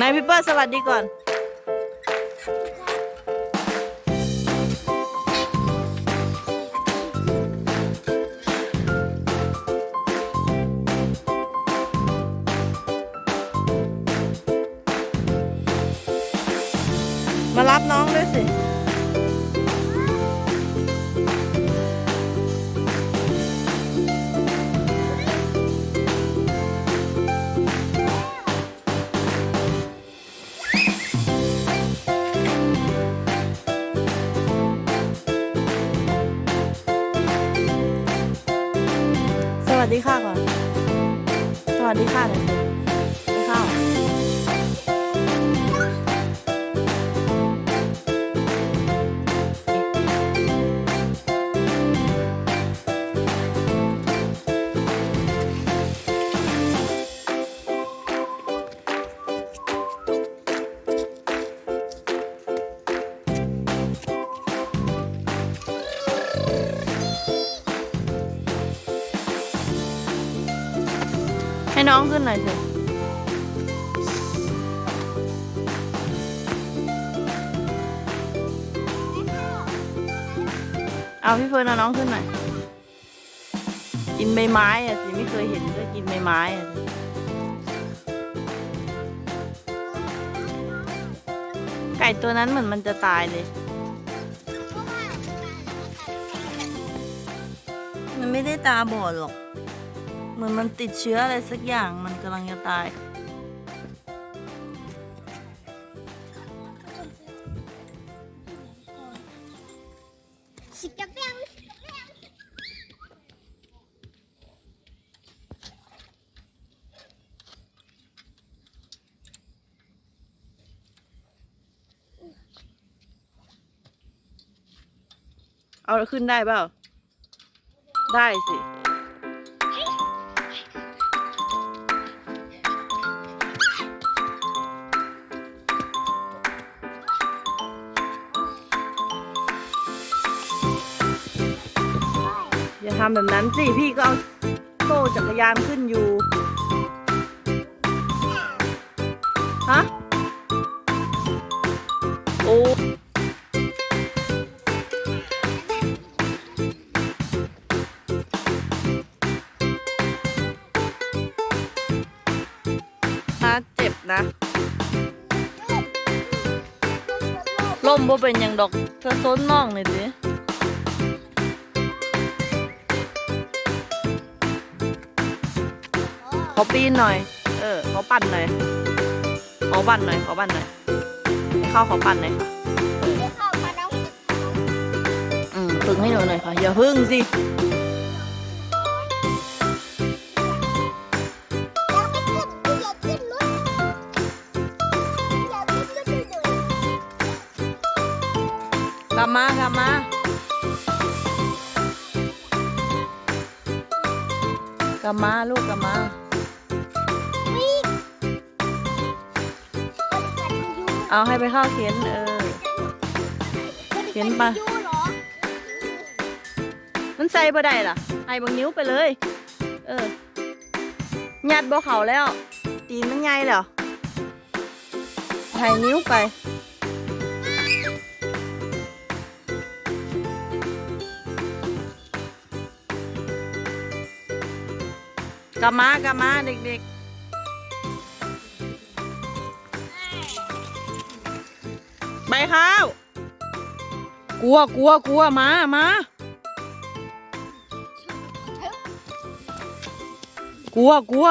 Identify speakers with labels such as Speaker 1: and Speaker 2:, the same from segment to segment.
Speaker 1: นายพี่เปิ้ลสวัสดีก่อน มารับน้องด้วยสิ วัสดีค่ะก่อน สวัสดีค่ะ น้องขึ้นหน่อยสิเอาพี่เฟิร์นเอาน้องขึ้นหน่อย กินใบไม้อะสิไม่เคยเห็นก็กินใบไม้อะไก่ตัวนั้นเหมือนมันจะตายเลย มันไม่ได้ตาบอดหรอก เหมือนมันติดเชื้ออะไรสักอย่างมันกำลังจะตาย
Speaker 2: เอา
Speaker 1: ขึ้นได้เปล่า ได้สิ ทำแบบนั้นสิ พี่ก็เอาโซ่จักรยานขึ้นอยู่ ฮะ โอ้ถ้าเจ็บนะล่มบ่เป็นอย่างดอกเธอซ้นน้องหน่อยดิ ขอปีนหน่อย เออขอปั่นหน่อยขอปั่นหน่อยขอปั่นหน่อยให้เข้าขอปั่นหน่อยค่ะ
Speaker 2: ไม่เข้ามาน้อง
Speaker 1: อืมฝึกให้หนูหน่อยค่ะอย่าพึ่งสิ
Speaker 2: ยังไม่ขึ้นอย่าขึ้นรถอย่าขึ้นรถเดี๋ยว
Speaker 1: กลับมากลับมากลับมาลูกกลับมา เอาให้ไปเข้าเข็นเออ เขียนปะ
Speaker 2: ยูเหรอ
Speaker 1: มันใส่บ่ได้ล่ะให้บางนิ้วไปเลย เออยัดบ่เขาแล้ว ตีนมันใหญ่แล้วให้นิ้วไปกลับมากลับมา เด็กๆ ไปข้าว กลัวกลัวกลัวมามากลัวกลัว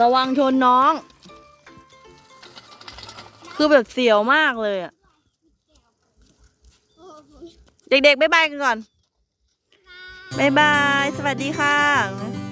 Speaker 1: ระวังชนน้อง คือแบบเสียวมากเลยอะเด็กๆบ๊ายบายกันก่อน บ๊ายบาย สวัสดีค่ะ